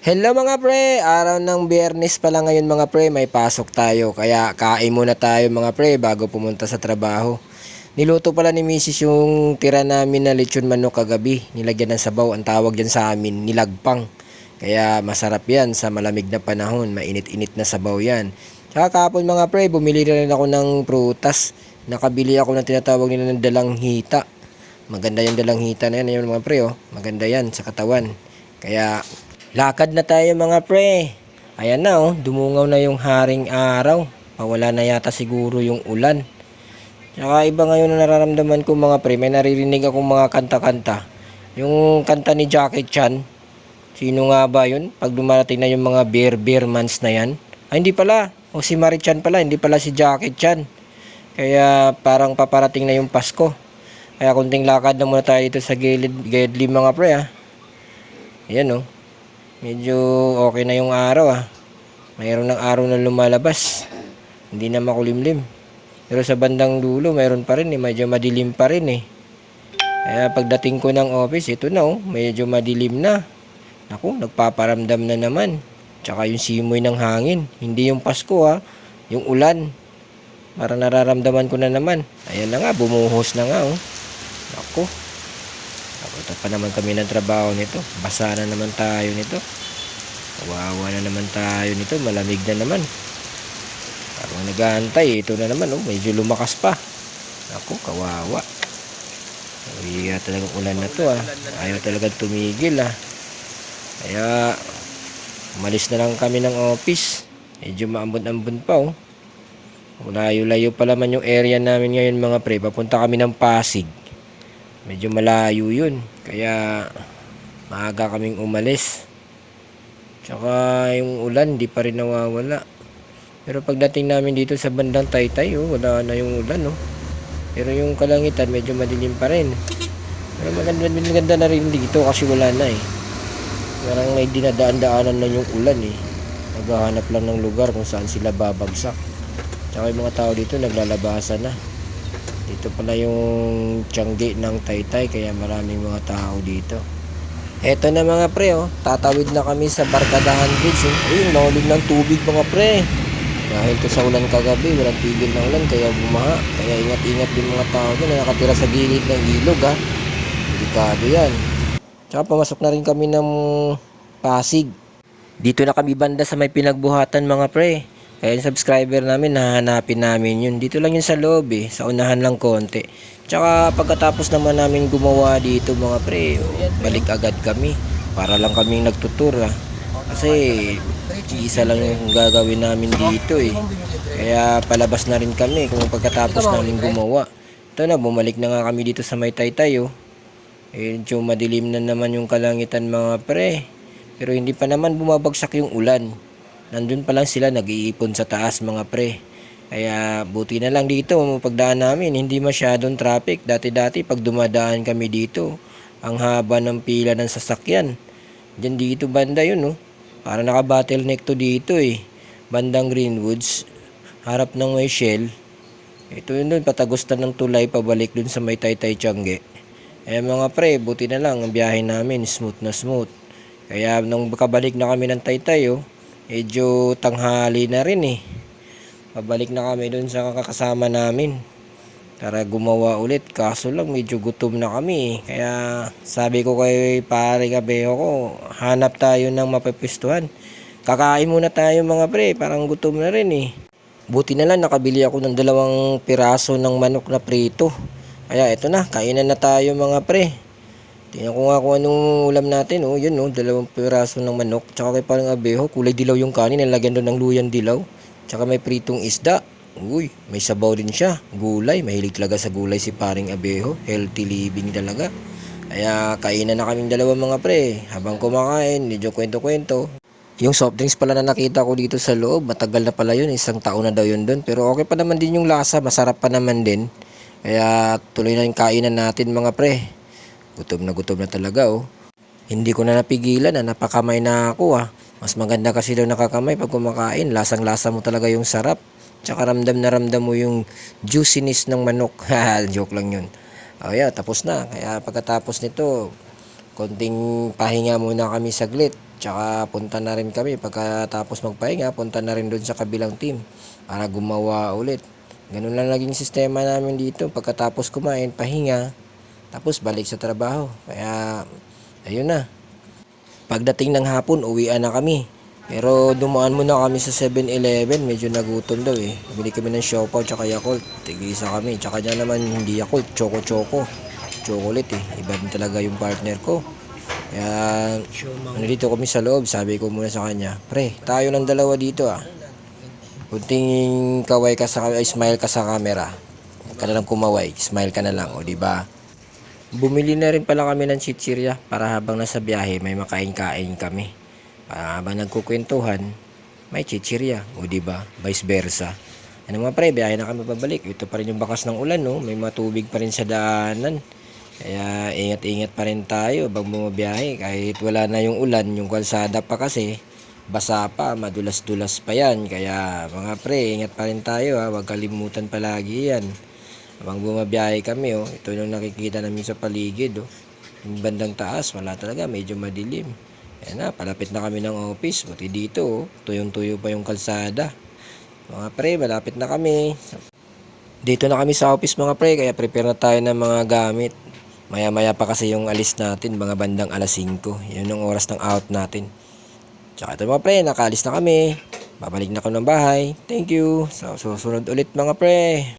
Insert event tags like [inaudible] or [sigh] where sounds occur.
Hello mga pre, araw ng biyernes pala ngayon mga pre, may pasok tayo. Kaya kain muna tayo mga pre bago pumunta sa trabaho. Niluto pala ni Mrs. yung tira namin na lechon manok kagabi. Nilagyan ng sabaw, ang tawag dyan sa amin, nilagpang. Kaya masarap yan sa malamig na panahon, mainit-init na sabaw yan. Tsaka kahapon mga pre, bumili rin ako ng prutas. Nakabili ako ng tinatawag nila ng dalang hita. Maganda yung dalang hita na yan, yung mga pre oh. Maganda yan sa katawan. Kaya Lakad na tayo mga pre. Ayan na oh, dumungaw na yung haring araw. Pawala na yata siguro yung ulan. Tsaka iba ngayon na nararamdaman ko mga pre, may naririnig akong mga kanta-kanta. Yung kanta ni Jackie Chan, sino nga ba yun? Pag dumarating na yung mga beer beer months na yan. Ay hindi pala, o si Marie Chan pala, hindi pala si Jackie Chan. Kaya parang paparating na yung Pasko. Kaya kunting lakad na muna tayo dito sa gilid, gilid mga pre ah. Ayan oh. Medyo okay na yung araw ah. Mayroon ng araw na lumalabas. Hindi na makulimlim. Pero sa bandang dulo, mayroon pa rin eh. Medyo madilim pa rin eh. Kaya pagdating ko ng office, ito na oh. Medyo madilim na. Naku, nagpaparamdam na naman. Tsaka yung simoy ng hangin. Hindi yung Pasko ah. Yung ulan. Para nararamdaman ko na naman. Ayan na nga, bumuhos na nga oh. Naku. Ito pa naman kami ng trabaho nito. Basa na naman tayo nito. Kawawa na naman tayo nito. Malamig na naman. Parang nag-aantay. Ito na naman. Oh. Medyo lumakas pa. Ako, kawawa. Uy, talagang ulan na to ah. Ayaw talagang tumigil ah. Kaya, umalis na lang kami ng office. Medyo maambon-ambon pa oh. Layo-layo pa naman yung area namin ngayon mga pre. Papunta kami ng Pasig medyo malayo yun. Kaya maaga kaming umalis. Tsaka yung ulan di pa rin nawawala. Pero pagdating namin dito sa bandang taytay oh, wala na yung ulan oh. pero yung kalangitan medyo madilim pa rin. Pero maganda, maganda na rin dito kasi wala na eh. Parang may dinadaan-daanan na yung ulan eh. Naghahanap lang ng lugar kung saan sila babagsak. Tsaka yung mga tao dito naglalabasan na dito pala yung tiyanggi ng taytay kaya maraming mga tao dito. Eto na mga pre oh, tatawid na kami sa Barkadahan Bridge. Eh. Ayun, nahulog ng tubig mga pre. Dahil to sa ulan kagabi, walang tigil ng ulan kaya bumaha. Kaya ingat-ingat din mga tao dyan na nakatira sa gilid ng ilog ha. Delikado yan. Tsaka pumasok na rin kami ng Pasig. Dito na kami banda sa may pinagbuhatan mga pre. Kaya yung subscriber namin, nahanapin namin yun. Dito lang yun sa loob eh. Sa unahan lang konti. Tsaka pagkatapos naman namin gumawa dito mga pre, balik agad kami. Para lang kaming nagtutur ah. Kasi isa lang yung gagawin namin dito eh. Kaya palabas na rin kami kung pagkatapos namin gumawa. Ito na, bumalik na nga kami dito sa may taytay oh. Eh, medyo madilim na naman yung kalangitan mga pre. Pero hindi pa naman bumabagsak yung ulan nandun pa lang sila nag-iipon sa taas mga pre. Kaya buti na lang dito pagdaan namin hindi masyadong traffic. Dati-dati pag dumadaan kami dito, ang haba ng pila ng sasakyan. Diyan dito banda yun no. Para naka-bottleneck to dito eh. Bandang Greenwoods, harap ng may shell. Ito yun dun, patagustan ng tulay pabalik dun sa may Taytay Tiangge. Eh mga pre, buti na lang ang biyahe namin, smooth na smooth. Kaya nung kabalik na kami ng Taytay oh, medyo tanghali na rin eh. Pabalik na kami dun sa kakasama namin. Para gumawa ulit. Kaso lang medyo gutom na kami eh. Kaya sabi ko kay pare kabeho ko, hanap tayo ng mapipistuhan. Kakain muna tayo mga pre, parang gutom na rin eh. Buti na lang nakabili ako ng dalawang piraso ng manok na prito. Kaya ito na, kainan na tayo mga pre. Tingnan ko nga kung anong ulam natin. Oh, yun, oh, dalawang piraso ng manok. Tsaka kay parang abeho, kulay dilaw yung kanin. Nalagyan doon ng luyan dilaw. Tsaka may pritong isda. Uy, may sabaw din siya. Gulay, mahilig talaga sa gulay si paring abeho. Healthy living talaga. Kaya kainan na kaming dalawa mga pre. Habang kumakain, medyo kwento-kwento. Yung soft drinks pala na nakita ko dito sa loob, matagal na pala yun. Isang taon na daw yun doon. Pero okay pa naman din yung lasa, masarap pa naman din. Kaya tuloy na yung kainan natin mga pre. Gutom na gutom na talaga oh. Hindi ko na napigilan na napakamay na ako ah. Mas maganda kasi daw nakakamay pag kumakain. Lasang lasa mo talaga yung sarap. Tsaka ramdam na ramdam mo yung juiciness ng manok. [laughs] Joke lang yun. Oh yeah, tapos na. Kaya pagkatapos nito, konting pahinga muna kami saglit. Tsaka punta na rin kami pagkatapos magpahinga, punta na rin doon sa kabilang team para gumawa ulit. Ganun lang naging sistema namin dito. Pagkatapos kumain, pahinga, tapos balik sa trabaho. Kaya, ayun na. Pagdating ng hapon, uwian na kami. Pero dumaan muna kami sa 7-Eleven, medyo nagutom daw eh. Bili kami ng siopaw tsaka Yakult. Tigisa kami. Tsaka dyan naman hindi Yakult, Choco-Choco. Chocolate eh. Iba din talaga yung partner ko. Kaya, ano dito kami sa loob, sabi ko muna sa kanya, Pre, tayo ng dalawa dito ah. Kunting kaway ka sa, ay, smile ka sa camera. Huwag ka na lang kumaway, smile ka na lang, o di ba? Bumili na rin pala kami ng chichirya para habang nasa biyahe may makain-kain kami. Para habang nagkukwentuhan, may chichirya, o di ba? Vice versa. Ano mga pre, biyahe na kami pabalik. Ito pa rin yung bakas ng ulan, no? May matubig pa rin sa daanan. Kaya ingat-ingat pa rin tayo habang bumabiyahe. Kahit wala na yung ulan, yung kalsada pa kasi, basa pa, madulas-dulas pa yan. Kaya mga pre, ingat pa rin tayo ha. Huwag kalimutan palagi yan. Habang bumabiyahe kami, oh, ito yung nakikita namin sa paligid. Oh. Yung bandang taas, wala talaga, medyo madilim. Ayan na, palapit na kami ng office. Buti dito, oh, tuyong-tuyo pa yung kalsada. Mga pre, malapit na kami. Dito na kami sa office mga pre, kaya prepare na tayo ng mga gamit. Maya-maya pa kasi yung alis natin, mga bandang alas 5. Yun yung oras ng out natin. Tsaka ito mga pre, nakaalis na kami. Babalik na ako ng bahay. Thank you. Sa susunod ulit mga pre.